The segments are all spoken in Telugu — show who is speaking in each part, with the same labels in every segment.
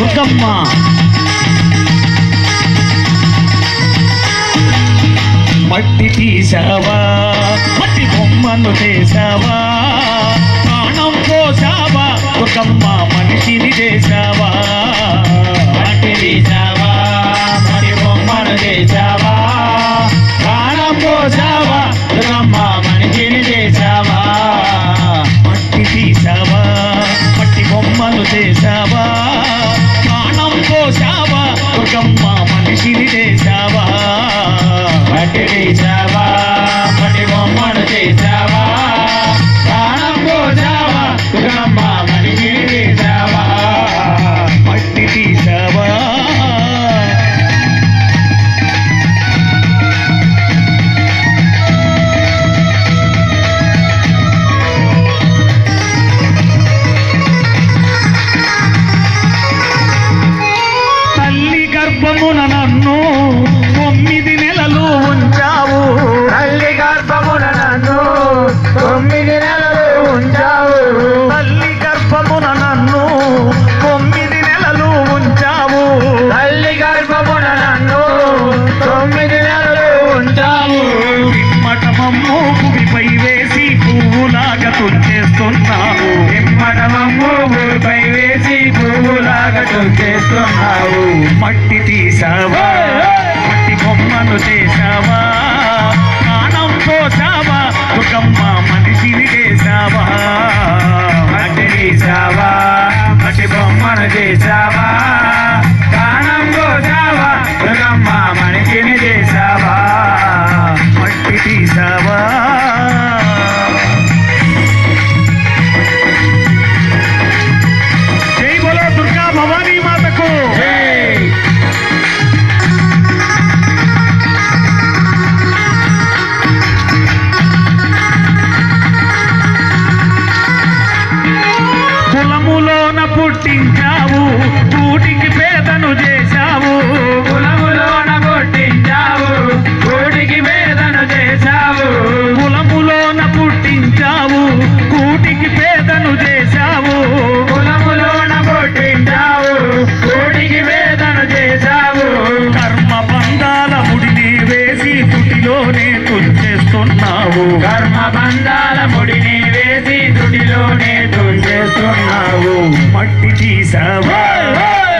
Speaker 1: దుర్గమ్మ. మట్టి తీసావా? మట్టి బొమ్మను చేసావా ప్రాణం పోసావా?
Speaker 2: దుర్గమ్మ మనిషిని చేసావా?
Speaker 1: మట్టి తీసావా? మట్టి బొమ్మను చేసావా ప్రాణం పోసావా? దుర్గమ్మ మనిషిని చేసావా?
Speaker 2: మట్టి తీసావా? మట్టి బొమ్మను చేసావా? ప్రాణం పోసావా మనిషిని
Speaker 1: చేశా గర్భమున నన్ను తొమ్మిది నెలలు ఉంచావు.
Speaker 2: తల్లి గర్భమున నన్ను తొమ్మిది నెలలు ఉంచావు.
Speaker 1: తల్లి గర్భమున నన్ను తొమ్మిది నెలలు ఉంచావు.
Speaker 2: తల్లి గర్భమున నన్ను తొమ్మిది నెలలు ఉంచావు.
Speaker 1: మఠమమ్ము భూమిపై వేసి పువ్వులాగా
Speaker 2: నిమ్మడమమ్ము భూమిపై వేసి పువ్వులాగా చేస్తున్నావు
Speaker 1: మట్టి తీసావా? కులములోన పుట్టించావు కూటికి పేదను చేశావు.
Speaker 2: కులములోన కొట్టించావు కోటికి వేదన చేశావు.
Speaker 1: కులములోన పుట్టించావు కూటికి పేదను చేశావు.
Speaker 2: కులములోన కొట్టించావు కోటికి వేదన చేశావు.
Speaker 1: కర్మ బంధాల ముడిని వేసి తుటిలోనే తుంచేస్తున్నావు.
Speaker 2: కర్మ బంధాల ముడిని వేసి తుడిలోనే తుంచేస్తున్నావు.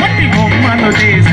Speaker 1: మట్టి బొమ్మను చేసావా